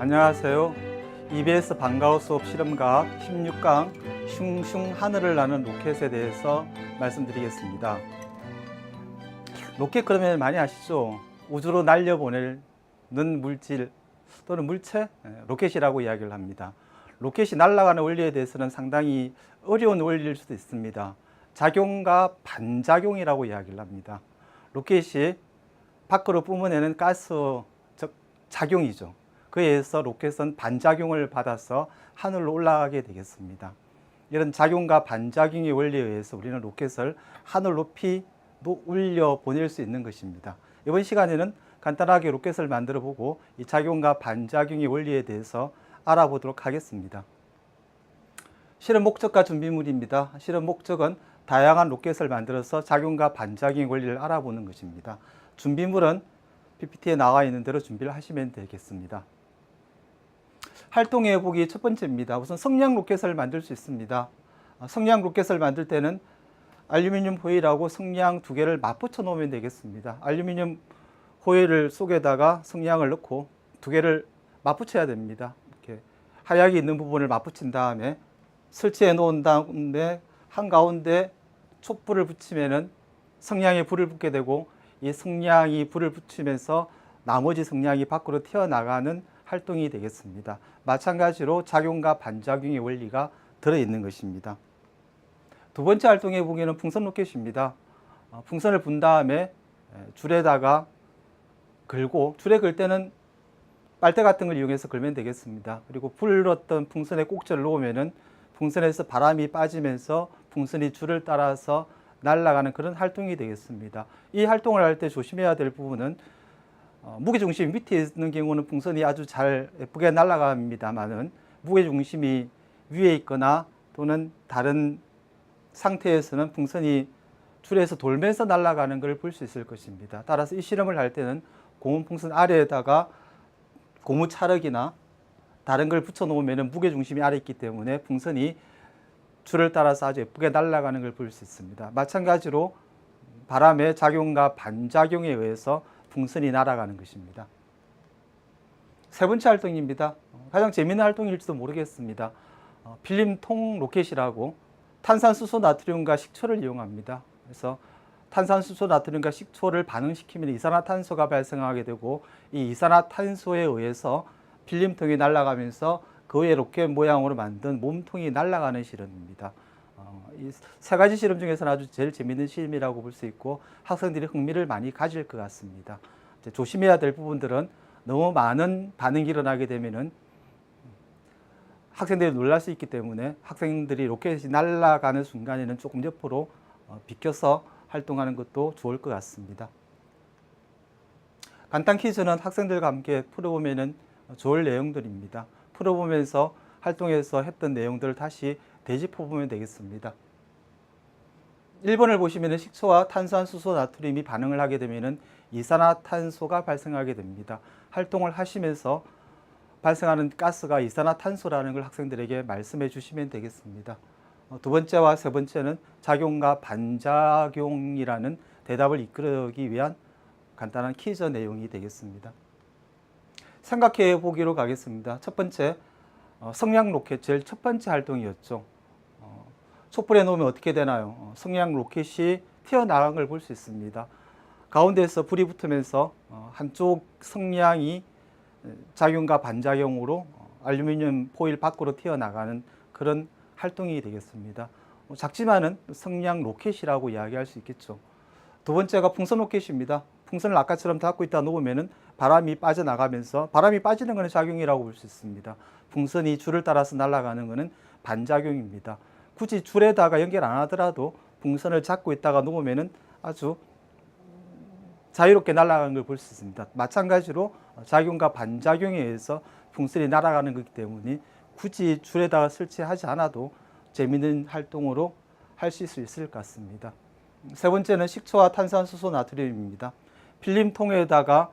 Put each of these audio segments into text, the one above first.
안녕하세요. EBS 방과후 수업 실험과학 16강 슝슝 하늘을 나는 로켓에 대해서 말씀드리겠습니다. 로켓 그러면 많이 아시죠? 우주로 날려보내는 물질 또는 물체 예, 로켓이라고 이야기를 합니다. 로켓이 날아가는 원리에 대해서는 상당히 어려운 원리일 수도 있습니다. 작용과 반작용이라고 이야기를 합니다. 로켓이 밖으로 뿜어내는 가스 즉 작용이죠. 그에 의해서 로켓은 반작용을 받아서 하늘로 올라가게 되겠습니다. 이런 작용과 반작용의 원리에 의해서 우리는 로켓을 하늘 높이 올려 보낼 수 있는 것입니다. 이번 시간에는 간단하게 로켓을 만들어 보고 이 작용과 반작용의 원리에 대해서 알아보도록 하겠습니다. 실험 목적과 준비물입니다. 실험 목적은 다양한 로켓을 만들어서 작용과 반작용의 원리를 알아보는 것입니다. 준비물은 PPT에 나와 있는 대로 준비를 하시면 되겠습니다. 활동해 보기 첫 번째입니다. 우선 성냥 로켓을 만들 수 있습니다. 아, 성냥 로켓을 만들 때는 알루미늄 호일하고 성냥 두 개를 맞붙여 놓으면 되겠습니다. 알루미늄 호일을 속에다가 성냥을 넣고 두 개를 맞붙여야 됩니다. 이렇게 하약이 있는 부분을 맞붙인 다음에 설치해 놓은 다음에 한 가운데 촛불을 붙이면은 성냥에 불을 붙게 되고 이 성냥이 불을 붙이면서 나머지 성냥이 밖으로 튀어나가는 활동이 되겠습니다. 마찬가지로 작용과 반작용의 원리가 들어있는 것입니다. 두 번째 활동해 보기에는 풍선 로켓입니다. 어, 풍선을 분 다음에 에, 줄에다가 걸고 줄에 걸 때는 빨대 같은 걸 이용해서 걸면 되겠습니다. 그리고 불었던 풍선에 꼭지를 놓으면은 풍선에서 바람이 빠지면서 풍선이 줄을 따라서 날아가는 그런 활동이 되겠습니다. 이 활동을 할 때 조심해야 될 부분은 어, 무게 중심이 밑에 있는 경우는 풍선이 아주 잘 예쁘게 날아갑니다만은 무게 중심이 위에 있거나 또는 다른 상태에서는 풍선이 줄에서 돌면서 날아가는 걸 볼 수 있을 것입니다. 따라서 이 실험을 할 때는 고무 풍선 아래에다가 고무 찰흙이나 다른 걸 붙여 놓으면 무게 중심이 아래 있기 때문에 풍선이 줄을 따라서 아주 예쁘게 날아가는 걸 볼 수 있습니다. 마찬가지로 바람의 작용과 반작용에 의해서 풍선이 날아가는 것입니다. 세 번째 활동입니다. 가장 재미있는 활동일지도 모르겠습니다. 어, 필름 통 로켓이라고 탄산수소 나트륨과 식초를 이용합니다. 그래서 탄산수소 나트륨과 식초를 반응시키면 이산화탄소가 발생하게 되고 이 이산화탄소에 의해서 필름통이 날아가면서 그 외에 로켓 모양으로 만든 몸통이 날아가는 실험입니다. 어, 이세 가지 실험 중에서는 아주 제일 재미있는 실험이라고 볼 수 있고 학생들이 흥미를 많이 가질 것 같습니다. 조심해야 될 부분들은 너무 많은 반응이 일어나게 되면은 학생들이 놀랄 수 있기 때문에 학생들이 로켓이 날아가는 순간에는 조금 옆으로 어, 비켜서 활동하는 것도 좋을 것 같습니다. 간단 퀴즈는 학생들과 함께 풀어보면 좋을 내용들입니다. 풀어보면서 활동에서 했던 내용들을 다시 되짚어 보면 되겠습니다. 1번을 보시면 식초와 탄산수소 나트륨이 반응을 하게 되면 이산화탄소가 발생하게 됩니다. 활동을 하시면서 발생하는 가스가 이산화탄소라는 걸 학생들에게 말씀해 주시면 되겠습니다. 어, 두 번째와 세 번째는 작용과 반작용이라는 대답을 이끌기 위한 간단한 퀴즈 내용이 되겠습니다. 생각해 보기로 가겠습니다. 첫 번째, 어, 성냥 로켓 제일 첫 번째 활동이었죠. 어, 촛불에 놓으면 어떻게 되나요? 어, 성냥 로켓이 튀어나간 걸 볼 수 있습니다. 가운데에서 불이 붙으면서 어, 한쪽 성냥이 작용과 반작용으로 어, 알루미늄 포일 밖으로 튀어나가는 그런 활동이 되겠습니다. 어, 작지만은 성냥 로켓이라고 이야기할 수 있겠죠. 두 번째가 풍선 로켓입니다. 풍선을 아까처럼 닫고 있다 놓으면은 바람이 빠져나가면서 바람이 빠지는 것은 작용이라고 볼 수 있습니다. 풍선이 줄을 따라서 날아가는 것은 반작용입니다. 굳이 줄에다가 연결 안 하더라도 풍선을 잡고 있다가 놓으면은 아주 자유롭게 날아가는 걸 볼 수 있습니다. 마찬가지로 작용과 반작용에 의해서 풍선이 날아가는 것이기 때문에 굳이 줄에다가 설치하지 않아도 재미있는 활동으로 하실 수 있을 것 같습니다. 세 번째는 식초와 탄산수소 나트륨입니다. 필름 통에다가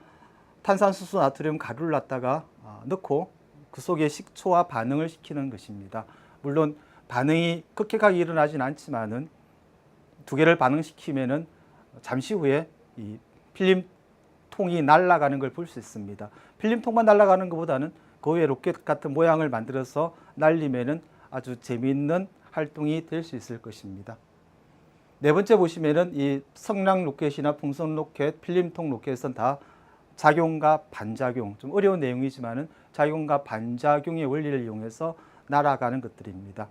탄산수소 나트륨 가루를 놨다가 아, 넣고 그 속에 식초와 반응을 시키는 것입니다. 물론 반응이 급격하게 일어나진 않지만은 두 개를 반응시키면은 잠시 후에 이 필름 통이 날아가는 걸 볼 수 있습니다. 필름 통만 날아가는 것보다는 그 외에 로켓 같은 모양을 만들어서 날리면은 아주 재미있는 활동이 될 수 있을 것입니다. 네 번째 보시면은 이 성랑 로켓이나 풍선 로켓, 필름통 로켓은 다 작용과 반작용, 좀 어려운 내용이지만은 작용과 반작용의 원리를 이용해서 날아가는 것들입니다.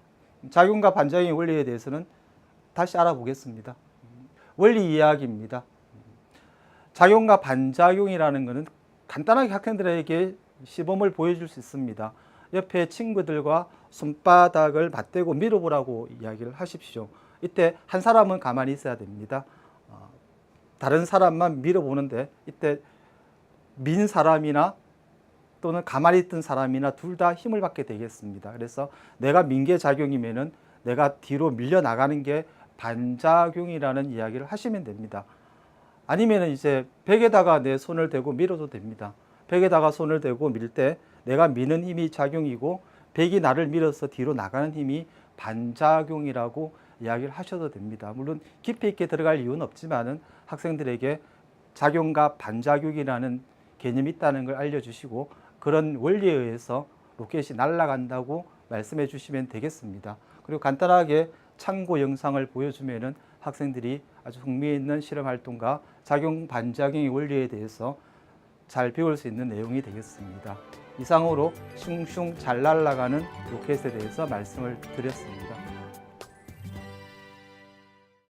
작용과 반작용의 원리에 대해서는 다시 알아보겠습니다. 원리 이야기입니다. 작용과 반작용이라는 것은 간단하게 학생들에게 시범을 보여줄 수 있습니다. 옆에 친구들과 손바닥을 맞대고 밀어보라고 이야기를 하십시오. 이때 한 사람은 가만히 있어야 됩니다. 어, 다른 사람만 밀어보는데 이때 민 사람이나 또는 가만히 있던 사람이나 둘 다 힘을 받게 되겠습니다. 그래서 내가 민계 작용이면은 내가 뒤로 밀려 나가는 게 반작용이라는 이야기를 하시면 됩니다. 아니면은 이제 벽에다가 내 손을 대고 밀어도 됩니다. 벽에다가 손을 대고 밀 때 내가 미는 힘이 작용이고 벽이 나를 밀어서 뒤로 나가는 힘이 반작용이라고 이야기를 하셔도 됩니다. 물론 깊이 있게 들어갈 이유는 없지만은 학생들에게 작용과 반작용이라는 개념이 있다는 걸 알려주시고 그런 원리에 의해서 로켓이 날아간다고 말씀해 주시면 되겠습니다. 그리고 간단하게 참고 영상을 보여주면은 학생들이 아주 흥미있는 실험 활동과 작용 반작용의 원리에 대해서 잘 배울 수 있는 내용이 되겠습니다. 이상으로 슝슝 잘 날아가는 로켓에 대해서 말씀을 드렸습니다.